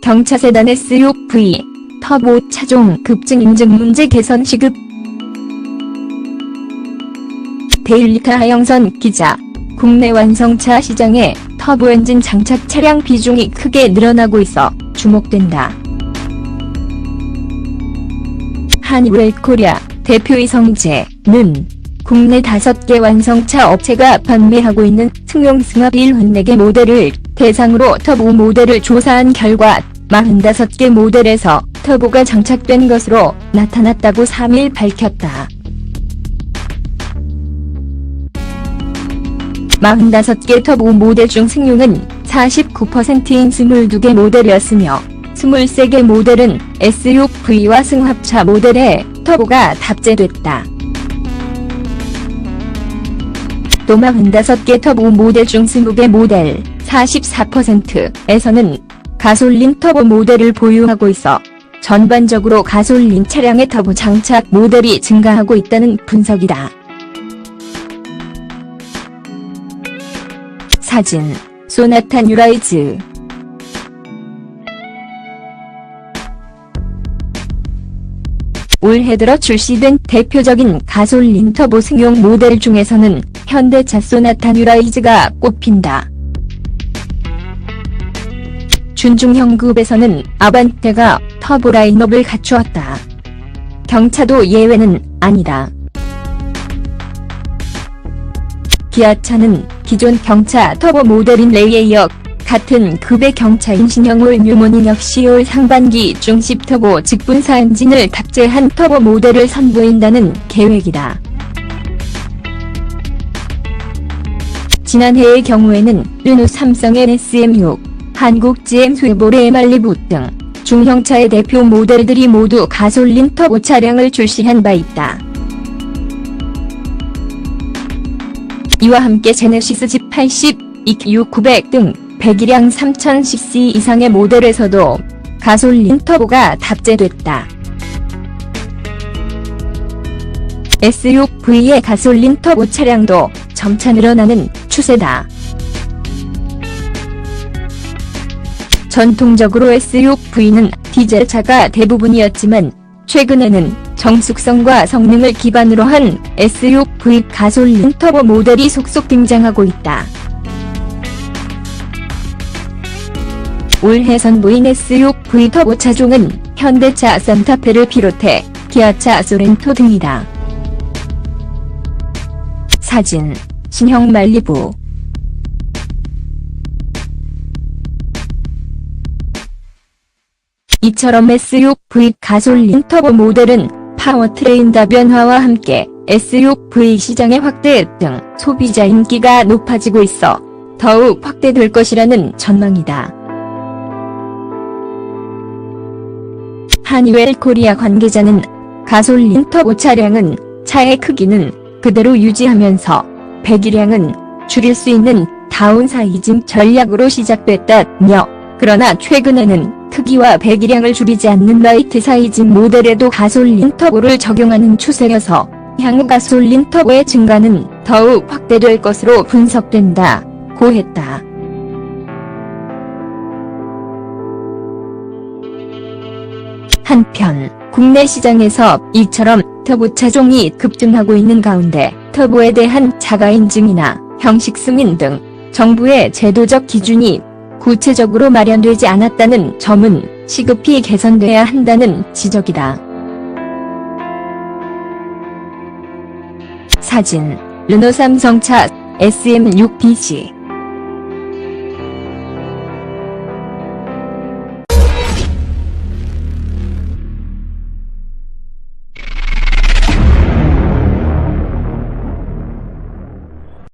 경차 세단 SUV 터보 차종 급증 인증 문제 개선 시급 데일리카 하영선 기자 국내 완성차 시장에 터보 엔진 장착 차량 비중이 크게 늘어나고 있어 주목된다. 한웰 코리아 대표 이성재는 국내 5개 완성차 업체가 판매하고 있는 승용 승합 1 혼내개 모델을 대상으로 터보 모델을 조사한 결과 45개 모델에서 터보가 장착된 것으로 나타났다고 3일 밝혔다. 45개 터보 모델 중 승용은 49%인 22개 모델이었으며 23개 모델은 SUV와 승합차 모델에 터보가 탑재됐다. 또 45개 터보 모델 중 20개 모델 44%에서는 가솔린 터보 모델을 보유하고 있어 전반적으로 가솔린 차량의 터보 장착 모델이 증가하고 있다는 분석이다. 사진 소나타 뉴라이즈 올해 들어 출시된 대표적인 가솔린 터보 승용 모델 중에서는 현대차 소나타 뉴라이즈가 꼽힌다. 준중형 급에서는 아반떼가 터보 라인업을 갖추었다. 경차도 예외는 아니다. 기아차는 기존 경차 터보 모델인 레이에 같은 급의 경차인 신형 올 뉴모닝 역시 올 상반기 중십 터보 직분사 엔진을 탑재한 터보 모델을 선보인다는 계획이다. 지난해의 경우에는 르노 삼성의 SM6, 한국 GM 스웨보레 말리부 등 중형차의 대표 모델들이 모두 가솔린 터보 차량을 출시한 바 있다. 이와 함께 제네시스 G80, EQ900 등 배기량 3000cc 이상의 모델에서도 가솔린 터보가 탑재됐다. SUV의 가솔린 터보 차량도 점차 늘어나는 추세다. 전통적으로 SUV는 디젤차가 대부분이었지만 최근에는 정숙성과 성능을 기반으로 한 SUV 가솔린 터보 모델이 속속 등장하고 있다. 올해 선보인 SUV 터보 차종은 현대차 산타페를 비롯해 기아차 소렌토 등이다. 사진 신형 말리부 이처럼 SUV 가솔린 터보 모델은 파워트레인 다변화와 함께 SUV 시장의 확대 등 소비자 인기가 높아지고 있어 더욱 확대될 것이라는 전망이다. 한웰 코리아 관계자는 가솔린 터보 차량은 차의 크기는 그대로 유지하면서 배기량은 줄일 수 있는 다운사이징 전략으로 시작됐다며 그러나 최근에는 크기와 배기량을 줄이지 않는 라이트 사이징 모델에도 가솔린 터보를 적용하는 추세여서 향후 가솔린 터보의 증가는 더욱 확대될 것으로 분석된다. 고 했다. 한편 국내 시장에서 이처럼 터보 차종이 급증하고 있는 가운데 터보에 대한 자가 인증이나 형식 승인 등 정부의 제도적 기준이 구체적으로 마련되지 않았다는 점은 시급히 개선돼야 한다는 지적이다. 사진 르노 삼성차 SM6BC